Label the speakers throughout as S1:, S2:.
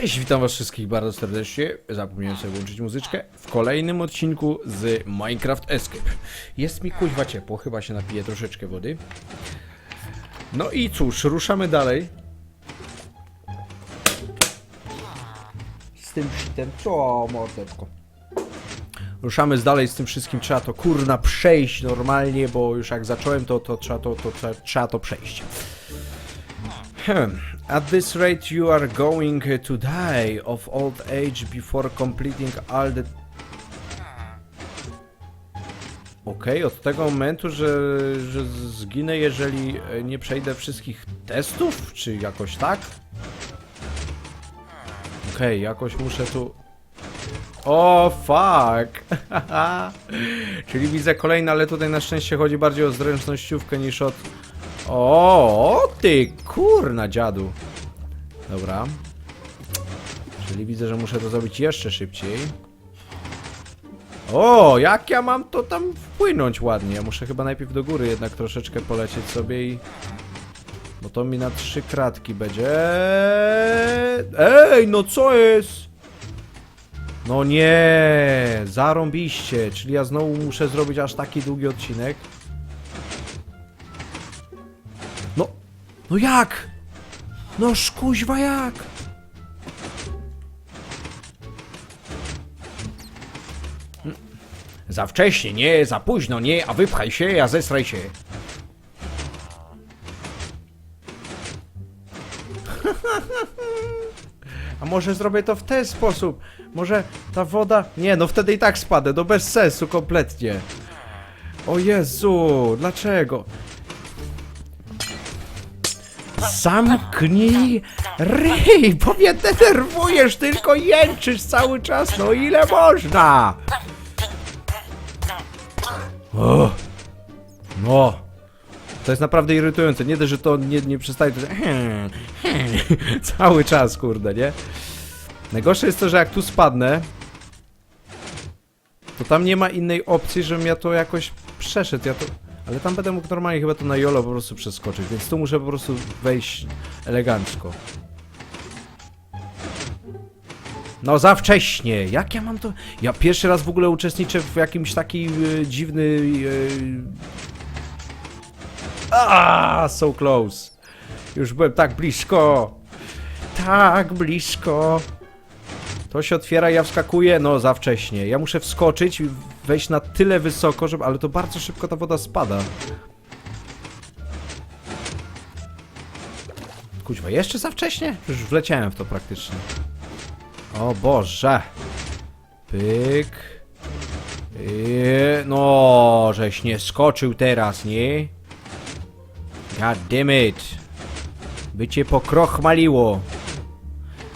S1: Cześć, witam was wszystkich bardzo serdecznie. Zapomniałem sobie włączyć muzyczkę w kolejnym odcinku z Minecraft Escape. Jest mi kuźwa ciepło, chyba się napiję troszeczkę wody. No i cóż, ruszamy dalej. Z tym shitem, co mordeczko. Ruszamy z dalej z tym wszystkim, trzeba to kurna przejść normalnie, bo już jak zacząłem to, to trzeba to, to, trzeba, trzeba to przejść. At this rate you are going to die of old age before completing all the... Okej, od tego momentu, że, że zginę, jeżeli e, nie przejdę wszystkich testów, czy jakoś tak? Okej, jakoś muszę tu... O, fuck! Czyli widzę kolejne, ale tutaj na szczęście chodzi bardziej o zręcznościówkę niż od... O, ty kurna dziadu. Dobra. Czyli widzę, że muszę to zrobić jeszcze szybciej. O, jak ja mam to tam wpłynąć ładnie? Ja muszę chyba najpierw do góry jednak troszeczkę polecieć sobie i... Bo to mi na trzy kratki będzie. Ej, no co jest? No nie, zarąbiście. Czyli ja znowu muszę zrobić aż taki długi odcinek. No jak? No szkuźwa jak? Za wcześnie, nie, za późno, nie, a wypchaj się, a zesraj się. A może zrobię to w ten sposób? Może ta woda... Nie, no wtedy i tak spadę, no bez sensu kompletnie. O Jezu, dlaczego? Zamknij ryj, bo mnie denerwujesz, tylko jęczysz cały czas, no ile można? O, no, to jest naprawdę irytujące, nie dość, że to nie, nie przestaje, to cały czas, kurde, nie? Najgorsze jest to, że jak tu spadnę, to tam nie ma innej opcji, żebym ja to jakoś przeszedł, ja to... Ale tam będę mógł normalnie chyba to na jolo po prostu przeskoczyć, więc tu muszę po prostu wejść elegancko. No za wcześnie! Jak ja mam to... Ja pierwszy raz w ogóle uczestniczę w jakimś taki e, dziwny... Ah, so close. Już byłem tak blisko. Tak blisko. To się otwiera, ja wskakuję, no za wcześnie. Ja muszę wskoczyć wejść na tyle wysoko, żeby... Ale to bardzo szybko ta woda spada. Kuźwa, jeszcze za wcześnie? Już wleciałem w to praktycznie. O Boże. Pyk. I... No, żeś nie skoczył teraz, nie? God damn it. By cię pokrochmaliło.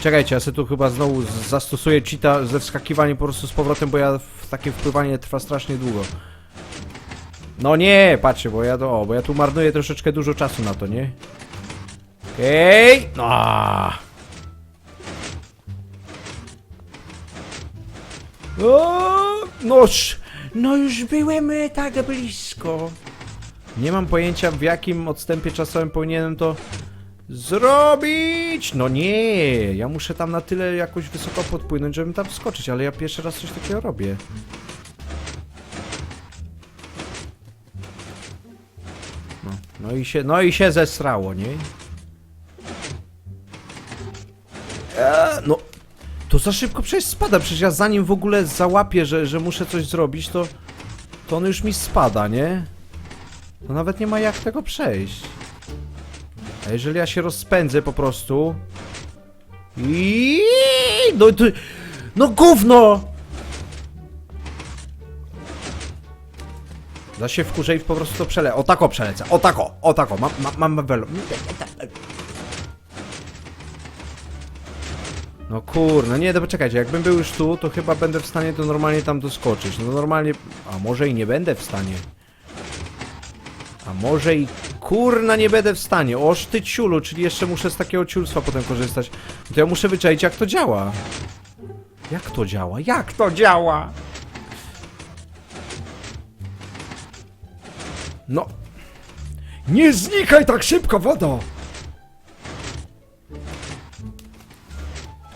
S1: Czekajcie, ja sobie tu chyba znowu zastosuję cheata ze wskakiwaniem po prostu z powrotem, bo ja w takie wpływanie trwa strasznie długo. No nie, patrzcie, bo ja to, o, bo ja tu marnuję troszeczkę dużo czasu na to, nie? Okej, no. O, noż, no już byłem e, tak blisko. Nie mam pojęcia w jakim odstępie czasowym powinienem to zrobić! No nie, ja muszę tam na tyle jakoś wysoko podpłynąć, żebym tam wskoczyć, ale ja pierwszy raz coś takiego robię. No, no i się, no i się zesrało, nie? Eee, no, to za szybko przecież spada, przecież ja zanim w ogóle załapię, że, że muszę coś zrobić, to, to on już mi spada, nie? To nawet nie ma jak tego przejść. A jeżeli ja się rozpędzę po prostu... No to... No gówno! Da się wkurzę i po prostu to przele... O tako przelecę, o tako, o tako, mam, mam, mam welo. No kurno, nie, dobra, czekajcie, jakbym był już tu, to chyba będę w stanie to normalnie tam doskoczyć. No normalnie... A może i nie będę w stanie. A może i kurna nie będę w stanie. Oż ty czyli jeszcze muszę z takiego ciulstwa potem korzystać. To ja muszę wyczaić jak to działa. Jak to działa? Jak to działa? No. Nie znikaj tak szybko, wodo!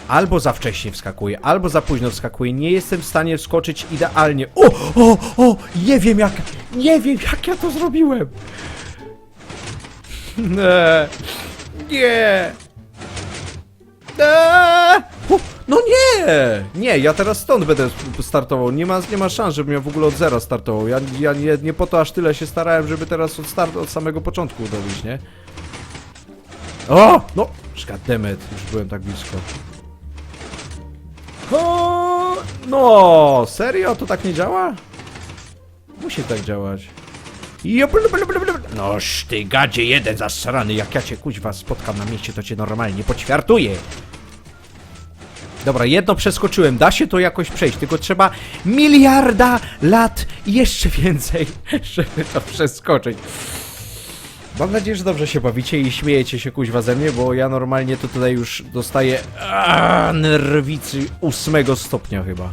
S1: Albo za wcześnie wskakuję, albo za późno wskakuję. Nie jestem w stanie wskoczyć idealnie. O, o, o, nie wiem jak, nie wiem jak ja to zrobiłem. Nie, nie. Eee! No nie! Nie, ja teraz stąd będę startował. Nie ma, nie ma szans, żebym ja w ogóle od zera startował. Ja, ja nie, nie po to aż tyle się starałem, żeby teraz od startu, od samego początku dobić, nie? O! No! Szkademet, już byłem tak blisko. O! No! Serio? To tak nie działa? Musi tak działać. Noż ty gadzie jeden zasrany, jak ja cię kuźwa spotkam na mieście, to cię normalnie poćwiartuję. Dobra, jedno przeskoczyłem, da się to jakoś przejść, tylko trzeba miliarda lat i jeszcze więcej, żeby to przeskoczyć. Mam nadzieję, że dobrze się bawicie i śmiejecie się kuźwa ze mnie, bo ja normalnie to tutaj już dostaję aaa, nerwicy ósmego stopnia chyba.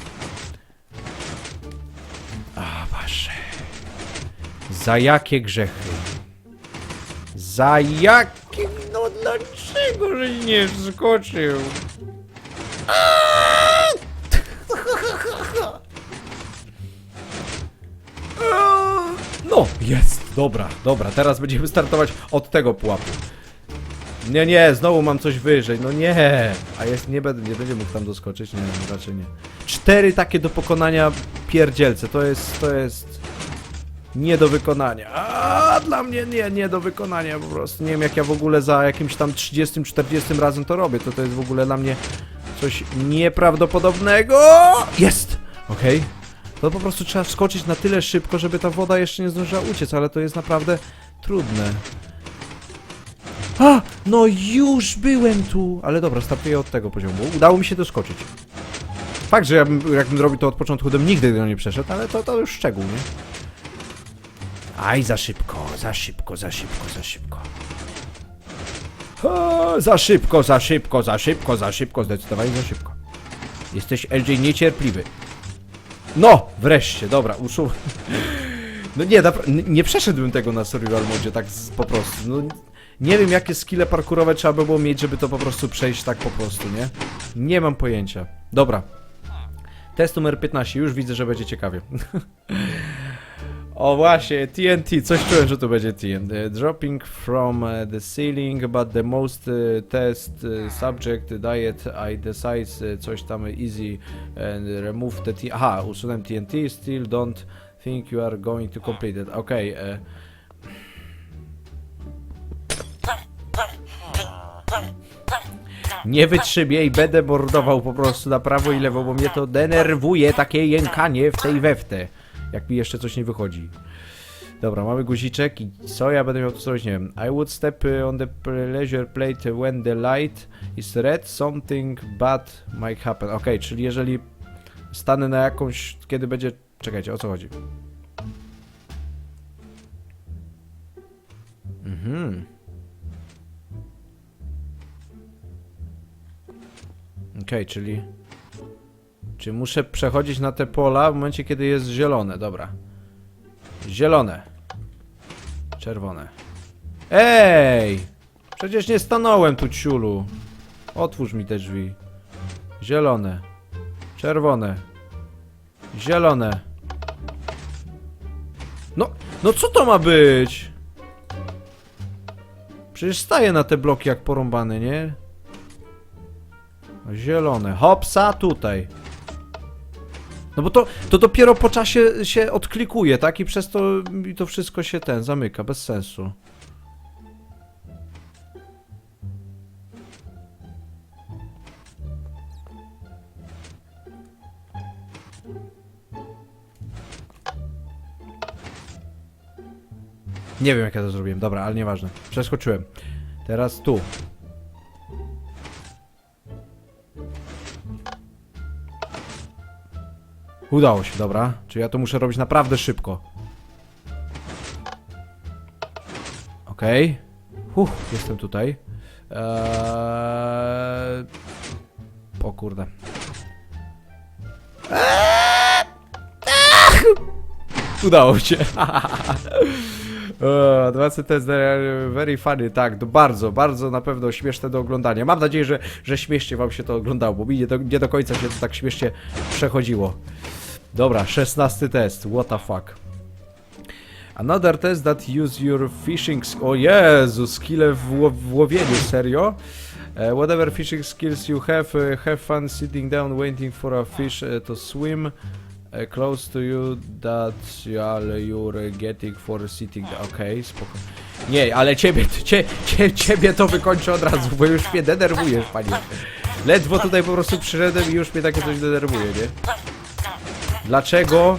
S1: A, Boże. Za jakie grzechy? Za jakie... No dlaczego, że nie wskoczył? No, jest, dobra, dobra, teraz będziemy startować od tego pułapu. Nie, nie, znowu mam coś wyżej, no nie. A jest, nie będę, nie będzie mógł tam doskoczyć, nie, raczej nie. Cztery takie do pokonania pierdzielce, to jest, to jest nie do wykonania. A dla mnie nie, nie do wykonania po prostu. Nie wiem jak ja w ogóle za jakimś tam 30-40 razem to robię, to to jest w ogóle dla mnie coś nieprawdopodobnego. Jest! Okej. To po prostu trzeba wskoczyć na tyle szybko, żeby ta woda jeszcze nie zdążyła uciec, ale to jest naprawdę trudne. A! No już byłem tu! Ale dobra, startuję od tego poziomu. Udało mi się doskoczyć. Fakt, że ja bym, jakbym zrobił to od początku, to bym nigdy do nie przeszedł, ale to, to już szczegół, nie? Aj, za szybko, za szybko, za szybko, za szybko. O, za szybko, za szybko, za szybko, za szybko, zdecydowanie za szybko. Jesteś LJ niecierpliwy. No, wreszcie, dobra, uszu. No nie, nie przeszedłbym tego na survival modzie tak z, po prostu. No, nie wiem jakie skille parkurowe trzeba by było mieć, żeby to po prostu przejść tak po prostu, nie? Nie mam pojęcia. Dobra. Test numer 15, już widzę, że będzie ciekawie. O właśnie, TNT, coś czułem, że to będzie TNT. Dropping from uh, the ceiling, but the most uh, test subject diet I decide coś tam easy and remove the T. Aha, usunąłem TNT, still don't think you are going to complete it. Okej, e, Nie wytrzymię i będę mordował po prostu na prawo i lewo, bo mnie to denerwuje takie jękanie w tej weftę. Jak mi jeszcze coś nie wychodzi. Dobra, mamy guziczek i co ja będę miał tu zrobić? Nie wiem. I would step on the pleasure plate when the light is red, something bad might happen. Okej, czyli jeżeli stanę na jakąś, kiedy będzie... Czekajcie, o co chodzi? Mhm. Okej, czyli... Czy muszę przechodzić na te pola w momencie, kiedy jest zielone, dobra. Zielone. Czerwone. Ej! Przecież nie stanąłem tu, ciulu. Otwórz mi te drzwi. Zielone. Czerwone. Zielone. No, no co to ma być? Przecież staję na te bloki jak porąbany, nie? Zielone. Hopsa tutaj. No bo to, to dopiero po czasie się odklikuje, tak? I przez to mi to wszystko się ten zamyka, bez sensu. Nie wiem jak ja to zrobiłem, dobra, ale nieważne. Przeskoczyłem. Teraz tu. Udało się, dobra. Czy ja to muszę robić naprawdę szybko. Okej. Okay. jestem tutaj. Eee... O kurde. Eee! Udało się. O, 20 to jest very- very funny, tak, to bardzo, bardzo na pewno śmieszne do oglądania. Mam nadzieję, że, że śmiesznie wam się to oglądało, bo mi nie do, nie do końca się to tak śmiesznie przechodziło. Dobra, 16 test, what the fuck. Another test that use your fishing... O Jezu, skille w, w łowieniu, serio? Uh, whatever fishing skills you have, uh, have fun sitting down waiting for a fish uh, to swim uh, close to you that you're getting for sitting down. Okej, spoko. Nie, ale ciebie, cie, cie, ciebie to wykończę od razu, bo już mnie denerwujesz, panie. Ledwo tutaj po prostu przyszedłem i już mnie takie coś denerwuje, nie? Dlaczego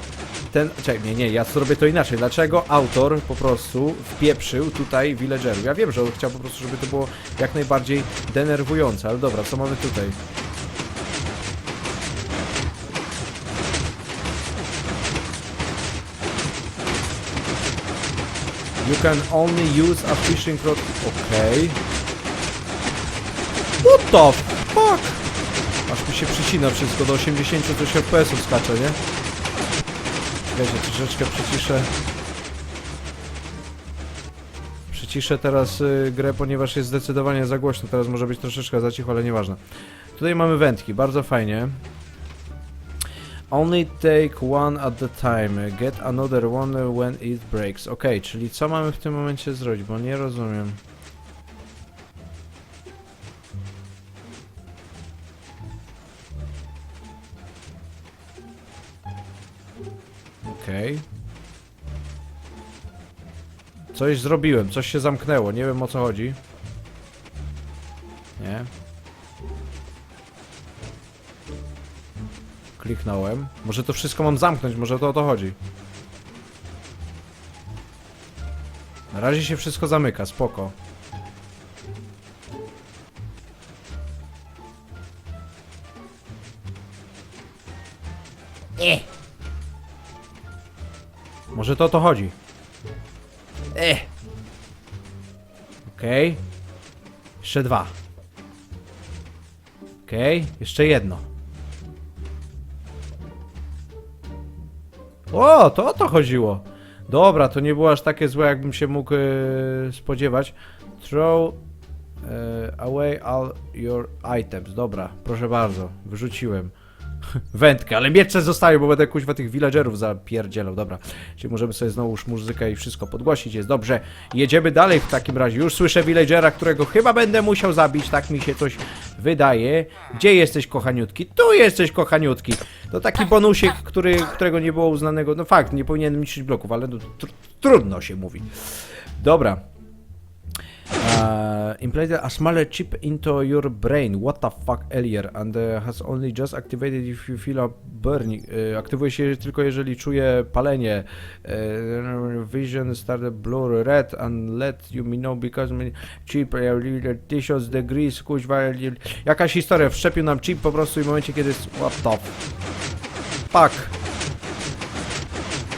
S1: ten... Czekaj, nie, nie, ja zrobię to inaczej. Dlaczego autor po prostu wpieprzył tutaj villagerów? Ja wiem, że on chciał po prostu, żeby to było jak najbardziej denerwujące, ale dobra, co mamy tutaj? You can only use a fishing rod... Okej. What the fuck? Aż mi się przycina wszystko, do 80 coś FPS-ów skacze, nie? Wiecie, troszeczkę przyciszę. Przyciszę teraz y, grę, ponieważ jest zdecydowanie za głośno. Teraz może być troszeczkę za cicho, ale nieważne. Tutaj mamy wędki, bardzo fajnie. Only take one at the time. Get another one when it breaks. Ok, czyli co mamy w tym momencie zrobić, bo nie rozumiem. Okej. Coś zrobiłem, coś się zamknęło, nie wiem o co chodzi. Nie. Kliknąłem. Może to wszystko mam zamknąć, może to o to chodzi. Na razie się wszystko zamyka, spoko. Nie. Może to o to chodzi. E. Okej. Jeszcze dwa. Okej, jeszcze jedno. O, to o to chodziło. Dobra, to nie było aż takie złe, jakbym się mógł e, spodziewać. Throw e, away all your items. Dobra, proszę bardzo, wyrzuciłem. Wędkę, ale miecze zostały, bo będę kuźwa tych villagerów zapierdzielał. Dobra, czyli możemy sobie znowu muzykę i wszystko podgłosić, jest dobrze. Jedziemy dalej w takim razie. Już słyszę villagera, którego chyba będę musiał zabić, tak mi się coś wydaje. Gdzie jesteś, kochaniutki? Tu jesteś, kochaniutki. To taki bonusik, który, którego nie było uznanego. No fakt, nie powinienem niszczyć bloków, ale no, tr trudno się mówi. Dobra. Uh, implanted a smaller chip into your brain. What the fuck earlier and uh, has only just activated if you feel a burning. Uh, aktywuje się tylko jeżeli czuje palenie. Uh, vision started blur red and let you know because my chip uh, tysiąc degrees kuźwa. Jakaś historia. Wszczepił nam chip po prostu i w momencie kiedy... What the fuck?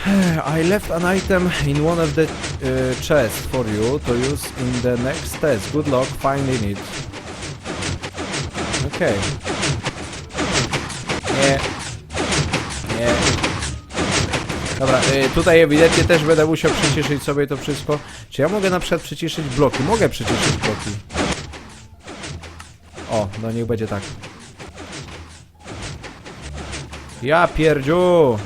S1: I left an item in one of the uh, chests for you to use in the next test. Good luck finding it. Okej. Nie. Nie. Dobra, y, tutaj ewidentnie też będę musiał przyciszyć sobie to wszystko. Czy ja mogę na przykład przyciszyć bloki? Mogę przyciszyć bloki. O, no niech będzie tak. Ja pierdziu!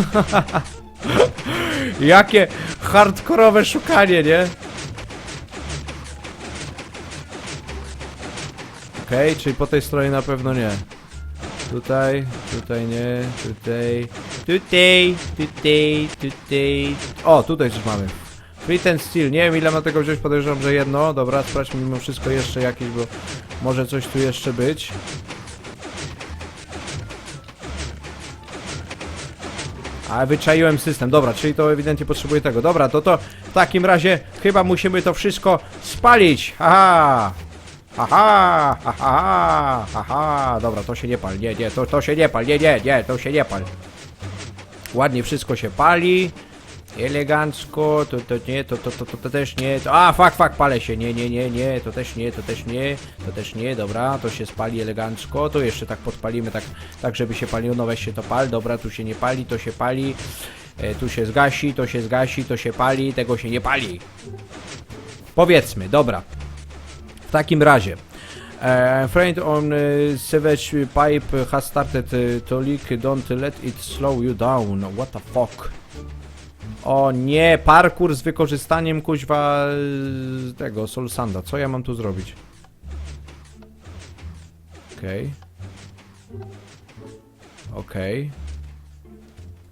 S1: Jakie hardkorowe szukanie, nie? Okej, czyli po tej stronie na pewno nie. Tutaj, tutaj nie, tutaj, tutaj, tutaj, tutaj. O, tutaj coś mamy. Free and Steel, nie wiem ile ma tego wziąć, podejrzewam, że jedno. Dobra, sprawdźmy mimo wszystko jeszcze jakieś, bo może coś tu jeszcze być. A wyczaiłem system, dobra, czyli to ewidentnie potrzebuje tego. Dobra, to to w takim razie chyba musimy to wszystko spalić. Haha! Haha! Haha! Haha! Dobra, to się nie pal, nie, nie, to, to się nie pal, nie, nie, nie, to się nie pal. Ładnie wszystko się pali. Elegancko, to, to nie, to, to, to, to, to też nie, to, a fuck, fuck, palę się, nie, nie, nie, nie, to też nie, to też nie, to też nie, dobra, to się spali elegancko, to jeszcze tak podpalimy, tak, tak żeby się paliło, no weź się to pal, dobra, tu się nie pali, to się pali, E, tu się zgasi, to się zgasi, to się pali, tego się nie pali. Powiedzmy, dobra. W takim razie. Uh, friend on uh, sewage pipe has started uh, to leak. Don't let it slow you down. What the fuck? O nie, parkour z wykorzystaniem kuźwa tego Solsanda. Co ja mam tu zrobić? Okej. Okej.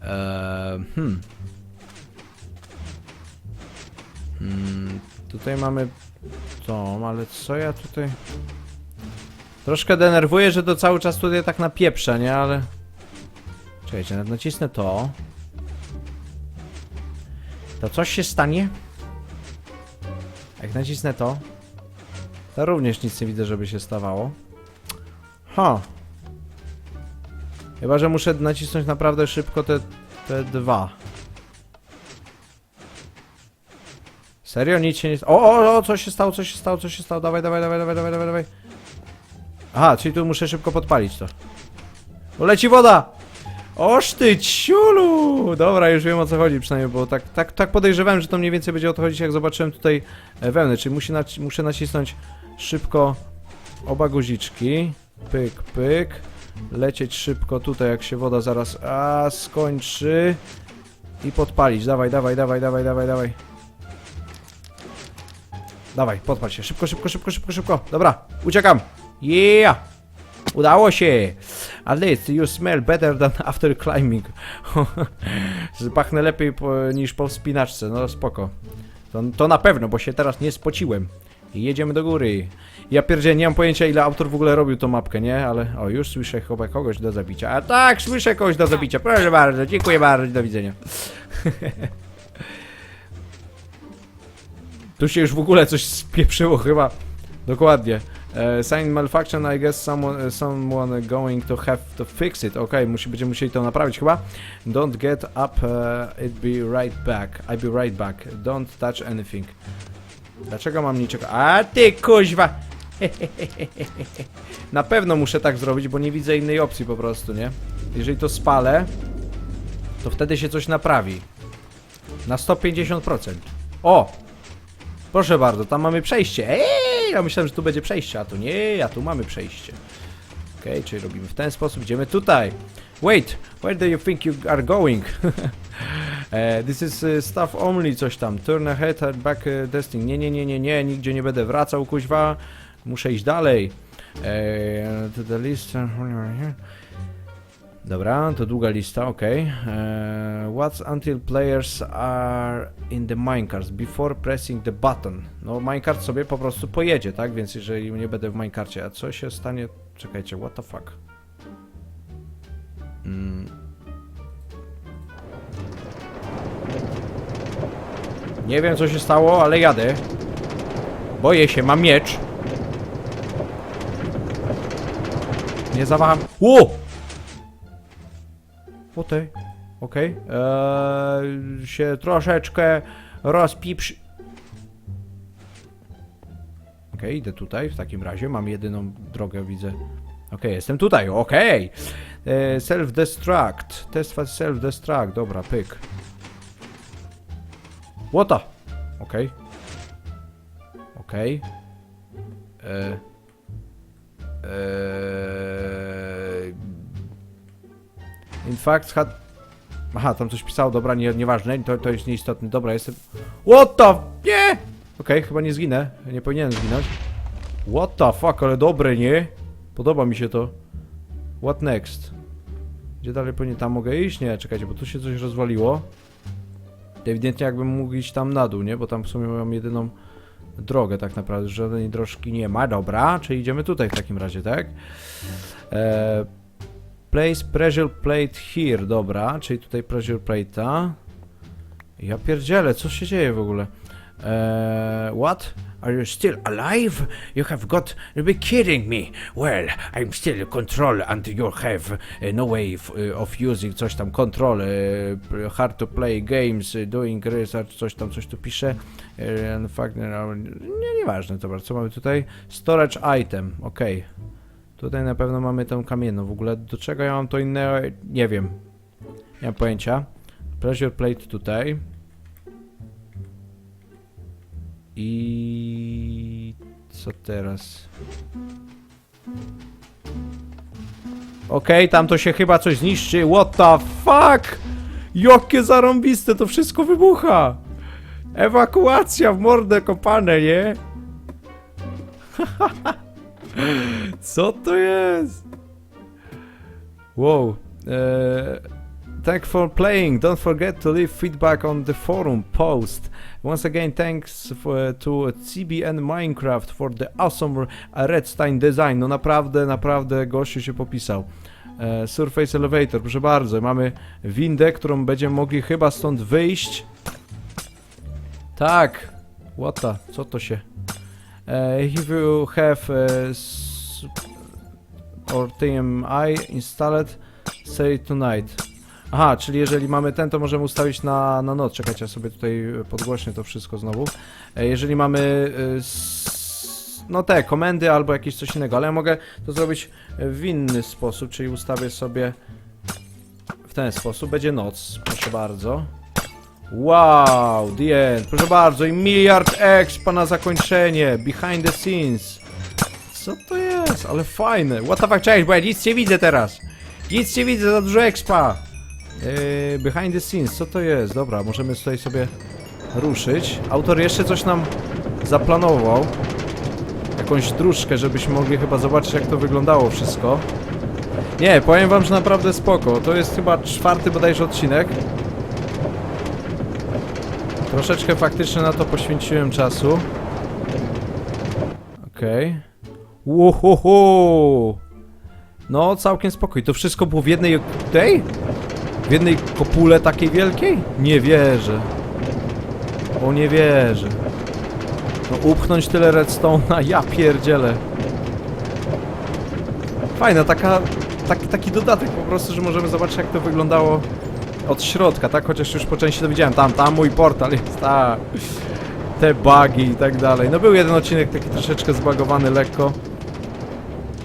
S1: Eee, hmm. Hmm, tutaj mamy to, ale co ja tutaj... Troszkę denerwuję, że to cały czas tutaj tak napieprza, nie? Ale... Czekajcie, nacisnę to. To coś się stanie? Jak nacisnę to, to również nic nie widzę, żeby się stawało. Ha. Chyba, że muszę nacisnąć naprawdę szybko te, te dwa. Serio? Nic się nie... O, o, o, co się stało, co się stało, co się stało? Dawaj, dawaj, dawaj, dawaj, dawaj, dawaj. Aha, czyli tu muszę szybko podpalić to. O, leci woda! Oż ty ciulu! Dobra, już wiem o co chodzi przynajmniej, bo tak, tak, tak podejrzewałem, że to mniej więcej będzie o to chodzić, jak zobaczyłem tutaj e, wełnę, czyli musi naci muszę nacisnąć szybko oba guziczki. Pyk, pyk. Lecieć szybko tutaj, jak się woda zaraz a, skończy. I podpalić. Dawaj, dawaj, dawaj, dawaj, dawaj, dawaj. Dawaj, podpal się. Szybko, szybko, szybko, szybko, szybko. Dobra, uciekam. Yeah! Udało się! At least you smell better than after climbing. Pachnę lepiej po, niż po wspinaczce, no spoko. To, to na pewno, bo się teraz nie spociłem. I jedziemy do góry. Ja pierdzielę, nie mam pojęcia ile autor w ogóle robił tą mapkę, nie? Ale o, już słyszę chyba kogoś do zabicia. A tak, słyszę kogoś do zabicia. Proszę bardzo, dziękuję bardzo, do widzenia. tu się już w ogóle coś spieprzyło chyba. Dokładnie. Uh, sign malfunction, I guess someone, uh, someone going to have to fix it. Okej, musi, będziemy musieli to naprawić chyba. Don't get up, uh, it be right back. I'll be right back. Don't touch anything. Dlaczego mam niczego? A ty kuźwa! Na pewno muszę tak zrobić, bo nie widzę innej opcji po prostu, nie? Jeżeli to spalę, to wtedy się coś naprawi. Na 150%. O! Proszę bardzo, tam mamy przejście. Ja myślałem, że tu będzie przejście, a tu nie, a tu mamy przejście. Okej, okay, czyli robimy w ten sposób, idziemy tutaj. Wait, where do you think you are going? Eh, this is uh, stuff only, coś tam. Turn ahead, and back uh. Nie, nie, nie, nie, nie, nigdzie nie będę wracał, kuźwa. Muszę iść dalej. Eh, to the list. Dobra, to długa lista, ok. what's until players are in the minecarts before pressing the button? No, minecart sobie po prostu pojedzie, tak? Więc jeżeli nie będę w minecarcie, a co się stanie? Czekajcie, what the fuck? Mm. Nie wiem co się stało, ale jadę. Boję się, mam miecz. Nie zawaham. Ło! Okej, okej. Eee, się troszeczkę rozpiprzy... Okej, idę tutaj w takim razie. Mam jedyną drogę, widzę. Okej, jestem tutaj, okej. Eee, Self-destruct. Test self-destruct. Dobra, pyk. Łota! Okej. Okej. Eee... Eee... In fact, had... Aha, tam coś pisało, dobra, nie, nieważne, to, to jest nieistotne. Dobra, jestem... What the... Nie! Okej, chyba nie zginę. Nie powinienem zginąć. What the fuck, ale dobre, nie? Podoba mi się to. What next? Gdzie dalej powinien... Tam mogę iść? Nie, czekajcie, bo tu się coś rozwaliło. Ewidentnie jakbym mógł iść tam na dół, nie? Bo tam w sumie mam jedyną drogę tak naprawdę. Żadnej drożki nie ma. Dobra, czyli idziemy tutaj w takim razie, tak? Eee... Place pressure plate here, dobra, czyli tutaj pressure plate'a. Ja pierdzielę, co się dzieje w ogóle? Eee, what? Are you still alive? You have got to be kidding me. Well, I'm still control and you have uh, no way of, uh, of using coś tam control, uh, hard to play games, uh, doing research, coś tam, coś tu pisze. Uh, and fact, no, nie, nieważne, dobra, co mamy tutaj? Storage item, okej. Tutaj na pewno mamy tą kamienną. W ogóle do czego ja mam to inne? Nie wiem. Nie mam pojęcia. Pressure plate tutaj. I co teraz? Okej, tam to się chyba coś zniszczy. What the fuck? Jakie zarąbiste, to wszystko wybucha. Ewakuacja w mordę kopane, nie? Co to jest? Wow. Uh, thank for playing. Don't forget to leave feedback on the forum post. Once again, thanks for, to CBN Minecraft for the awesome Redstone design. No naprawdę, naprawdę gościu się popisał. E, Surface Elevator, proszę bardzo. Mamy windę, którą będziemy mogli chyba stąd wyjść. Tak. The? Co to się... Uh, if you have uh, or TMI installed, say tonight. Aha, czyli jeżeli mamy ten, to możemy ustawić na, na noc. Czekajcie, ja sobie tutaj podgłośnię to wszystko znowu. E, Jeżeli mamy e, no te komendy albo jakieś coś innego, ale ja mogę to zrobić w inny sposób, czyli ustawię sobie w ten sposób. Będzie noc, proszę bardzo. Wow, the end. Proszę bardzo, i miliard expa na zakończenie. Behind the scenes. Co to jest? Ale fajne. What the fuck, cześć, bo ja nic nie widzę teraz. Nic nie widzę, za dużo expa. Yy, behind the scenes, co to jest? Dobra, możemy tutaj sobie ruszyć. Autor jeszcze coś nam zaplanował. Jakąś dróżkę, żebyśmy mogli chyba zobaczyć, jak to wyglądało wszystko. Nie, powiem wam, że naprawdę spoko. To jest chyba czwarty bodajże odcinek. Troszeczkę faktycznie na to poświęciłem czasu. Okej. Łohoho! No, całkiem spokój. To wszystko było w jednej tej? W jednej kopule takiej wielkiej? Nie wierzę. O, nie wierzę. No, upchnąć tyle redstone'a, ja pierdzielę. Fajna, taka, tak, taki dodatek po prostu, że możemy zobaczyć jak to wyglądało od środka, tak? Chociaż już po części to widziałem. Tam, tam mój portal jest, tak. Te bugi i tak dalej. No był jeden odcinek taki troszeczkę zbagowany lekko.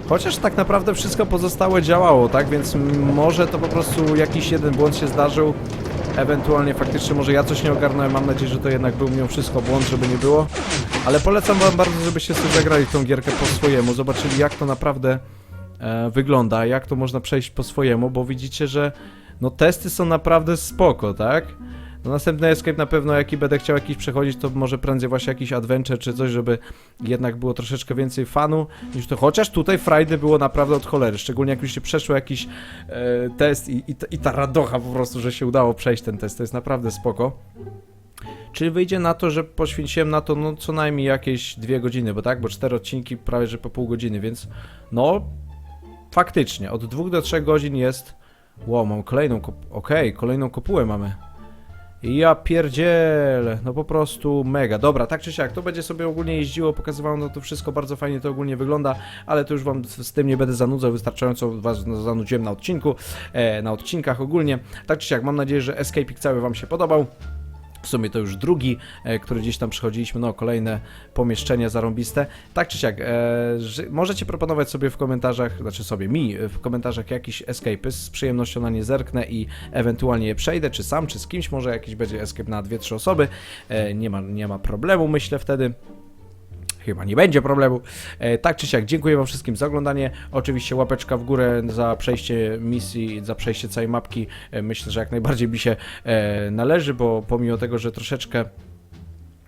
S1: Chociaż tak naprawdę wszystko pozostałe działało, tak? Więc może to po prostu jakiś jeden błąd się zdarzył. Ewentualnie faktycznie może ja coś nie ogarnąłem. Mam nadzieję, że to jednak był mimo wszystko błąd, żeby nie było. Ale polecam wam bardzo, żebyście sobie zagrali tą gierkę po swojemu. Zobaczyli jak to naprawdę e, wygląda, jak to można przejść po swojemu, bo widzicie, że no testy są naprawdę spoko, tak? No następny escape na pewno, jaki będę chciał jakiś przechodzić, to może prędzej właśnie jakiś adventure czy coś, żeby jednak było troszeczkę więcej fanu niż to. Chociaż tutaj frajdy było naprawdę od cholery, szczególnie jak już się przeszło jakiś e, test i, i, i ta radocha po prostu, że się udało przejść ten test, to jest naprawdę spoko. Czyli wyjdzie na to, że poświęciłem na to no co najmniej jakieś dwie godziny, bo tak, bo cztery odcinki prawie że po pół godziny, więc no faktycznie od dwóch do trzech godzin jest Wow, mam kolejną kop... Okej, kolejną kopułę mamy. Ja pierdzielę, no po prostu mega. Dobra, tak czy siak, to będzie sobie ogólnie jeździło, pokazywało no to wszystko, bardzo fajnie to ogólnie wygląda, ale to już wam z tym nie będę zanudzał, wystarczająco was zanudziłem na odcinku, e, na odcinkach ogólnie. Tak czy siak, mam nadzieję, że Escaping cały wam się podobał. W sumie to już drugi, e, który gdzieś tam przechodziliśmy, no kolejne pomieszczenia zarąbiste. Tak czy siak, e, że możecie proponować sobie w komentarzach, znaczy sobie mi e, w komentarzach jakiś escape, z przyjemnością na nie zerknę i ewentualnie je przejdę, czy sam, czy z kimś, może jakiś będzie escape na 2-3 osoby, nie ma, nie ma problemu myślę wtedy. Chyba nie będzie problemu. E, tak czy siak, dziękuję Wam wszystkim za oglądanie. Oczywiście łapeczka w górę za przejście misji, za przejście całej mapki. E, myślę, że jak najbardziej mi się e, należy, bo pomimo tego, że troszeczkę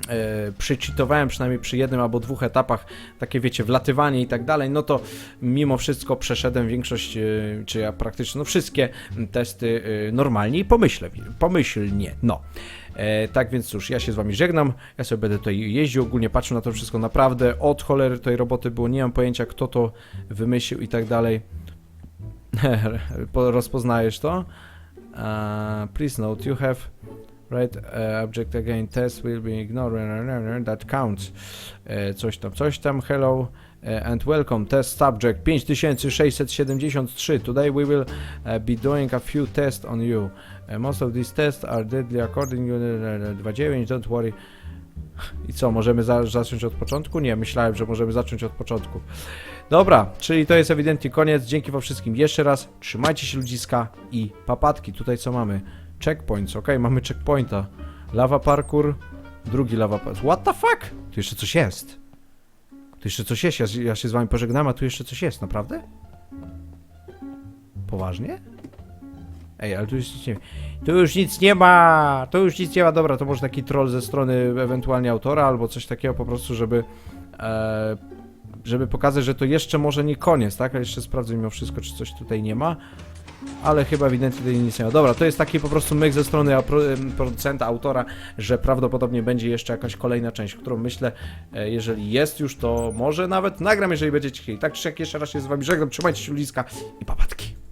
S1: e, przycheatowałem przynajmniej przy jednym albo dwóch etapach, takie wiecie, wlatywanie i tak dalej, no to mimo wszystko przeszedłem większość, e, czy ja praktycznie, no wszystkie testy e, normalnie i pomyślę, pomyślnie, no. E, tak więc cóż, ja się z wami żegnam, ja sobie będę tutaj jeździł, ogólnie patrzył na to wszystko naprawdę, od cholery tej roboty było, nie mam pojęcia kto to wymyślił i tak dalej. Po- Rozpoznajesz to? Uh, please note, you have right uh, object again test will be ignored that counts. E, coś tam, coś tam, hello e, and welcome test subject 5673. Today we will uh, be doing a few tests on you. Uh, most of these tests are deadly according to the 29, don't worry. I co, możemy za zacząć od początku? Nie, myślałem, że możemy zacząć od początku. Dobra, czyli to jest ewidentnie koniec. Dzięki wam wszystkim jeszcze raz. Trzymajcie się ludziska i papatki. Tutaj co mamy? Checkpoints, okej, mamy checkpointa. Lava parkour, drugi lava parkour. What the fuck? Tu jeszcze coś jest. Tu jeszcze coś jest, ja, ja się z wami pożegnam, a tu jeszcze coś jest, naprawdę? Poważnie? Ej, ale tu już nic nie Tu już nic nie ma! Tu już nic nie ma, dobra, to może taki troll ze strony ewentualnie autora, albo coś takiego po prostu, żeby... E, żeby pokazać, że to jeszcze może nie koniec, tak? Ale jeszcze sprawdzę mimo wszystko, czy coś tutaj nie ma. Ale chyba ewidentnie tutaj nic nie ma. Dobra, to jest taki po prostu myk ze strony producenta, autora, że prawdopodobnie będzie jeszcze jakaś kolejna część, którą myślę, e, jeżeli jest już, to może nawet nagram, jeżeli będziecie chcieli. Tak czy jak jeszcze raz się z wami żegnam, trzymajcie się bliska i papatki.